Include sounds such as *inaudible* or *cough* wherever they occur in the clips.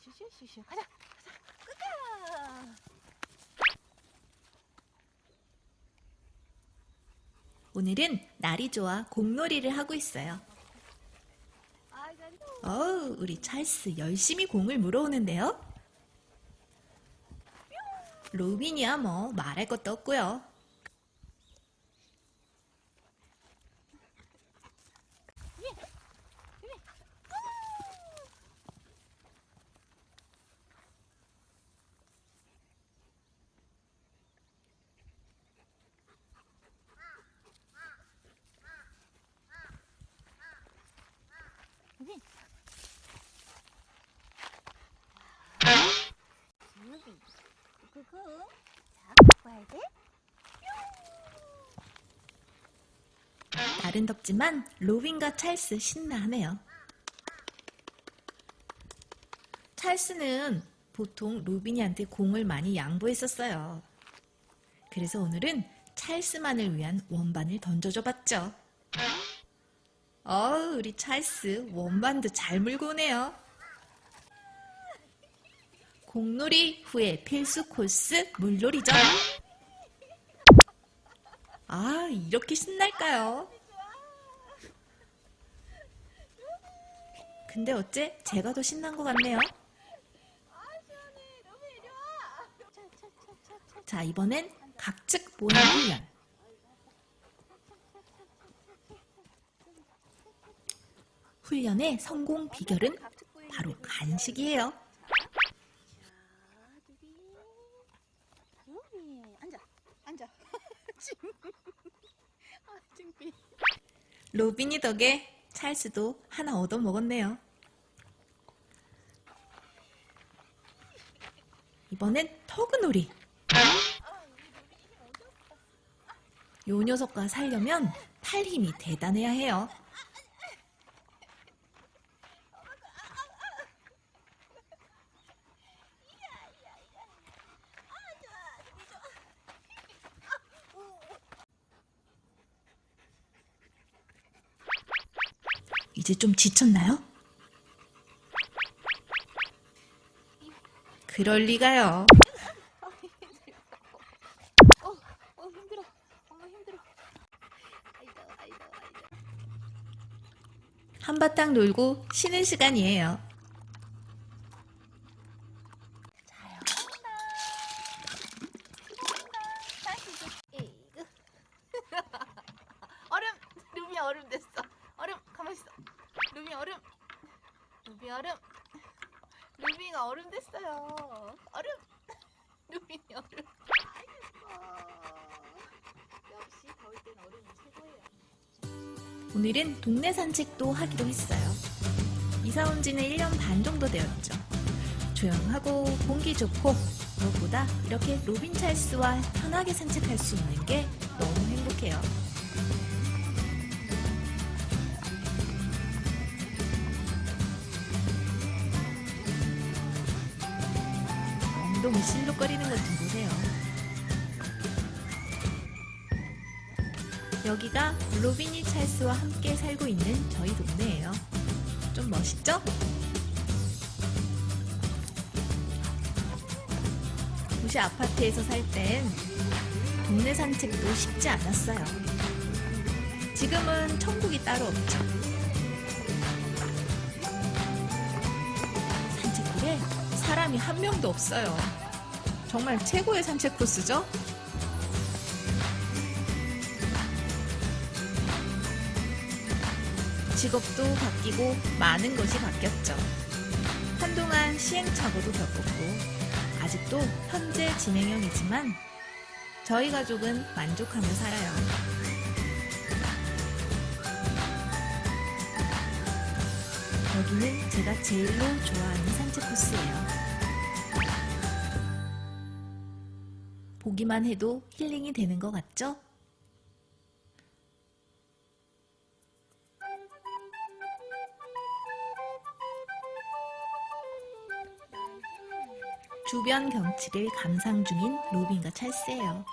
슈슈슈슈 가자 가자 가자 오늘은 날이 좋아 공놀이를 하고 있어요. 어우, 우리 찰스 열심히 공을 물어오는데요. 로빈이야 뭐 말할 것도 없고요. 루비 그거 자 와야 돼 날은 덥지만 로빈과 찰스 신나하네요. 찰스는 보통 로빈이한테 공을 많이 양보했었어요. 그래서 오늘은 찰스만을 위한 원반을 던져줘 봤죠. 어우, 우리 찰스 원반도 잘 물고 오네요. 공놀이 후에 필수 코스 물놀이죠. 아, 이렇게 신날까요? 근데 어째 제가 더 신난 것 같네요. 자, 이번엔 각측 모양 훈련. 훈련의 성공 비결은 바로 간식이에요. 자 루비 루비 앉아 앉아 징. 아 징비 로빈이 덕에 찰스도 하나 얻어 먹었네요. 이번엔 터그놀이. 요 녀석과 살려면 팔 힘이 대단해야 해요. 이제 좀 지쳤나요? 그럴 리가요. 한바탕 놀고 쉬는 시간이에요. *laughs* 얼음 루비 얼음 됐어 얼음 가만히 있어 루비 얼음 루비 얼음 루비가 얼음 됐어요 얼음 *laughs* 루비 얼음 역시 더울 땐 얼음이 최고예요 오늘은 동네 산책도 하기로 했어요. 이사 온 지는 1년 반 정도 되었죠. 조용하고 공기 좋고 무엇보다 이렇게 로빈 찰스와 편하게 산책할 수 있는 게 너무 행복해요. 엉덩이 실룩거리는 것 좀 보세요. 여기가 로비니 찰스와 함께 살고 있는 저희 동네예요. 좀 멋있죠? 도시 아파트에서 살 땐 동네 산책도 쉽지 않았어요. 지금은 천국이 따로 없죠. 사람이 한 명도 없어요. 정말 최고의 산책 코스죠? 직업도 바뀌고 많은 것이 바뀌었죠. 한동안 시행착오도 겪었고 아직도 현재 진행형이지만 저희 가족은 만족하며 살아요. 여기는 제가 제일로 좋아하는 산책 코스예요. 보기만 해도 힐링이 되는 것 같죠? 주변 경치를 감상 중인 로빈과 찰스예요.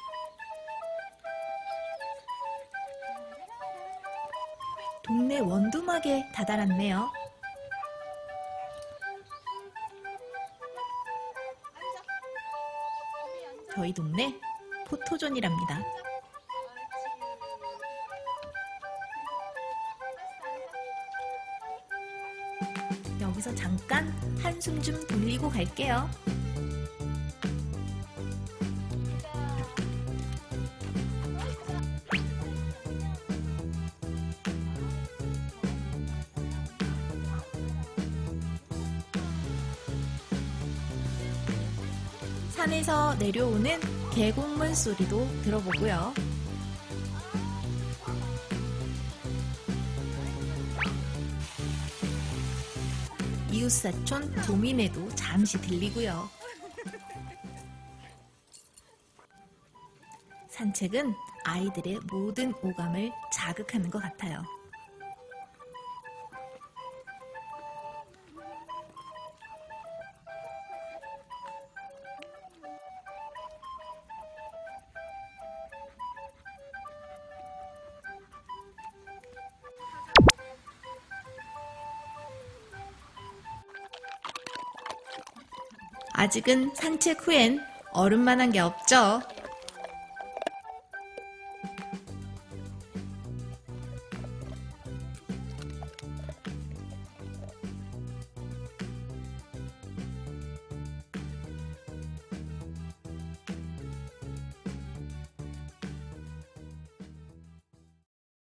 동네 원두막에 다다랐네요. 저희 동네 포토존이랍니다. 여기서 잠깐 한숨 좀 돌리고 갈게요. 산에서 내려오는 계곡물 소리도 들어보고요. 이웃사촌 도민에도 잠시 들리고요. 산책은 아이들의 모든 오감을 자극하는 것 같아요. 아직은 산책 후엔 얼음만한 게 없죠.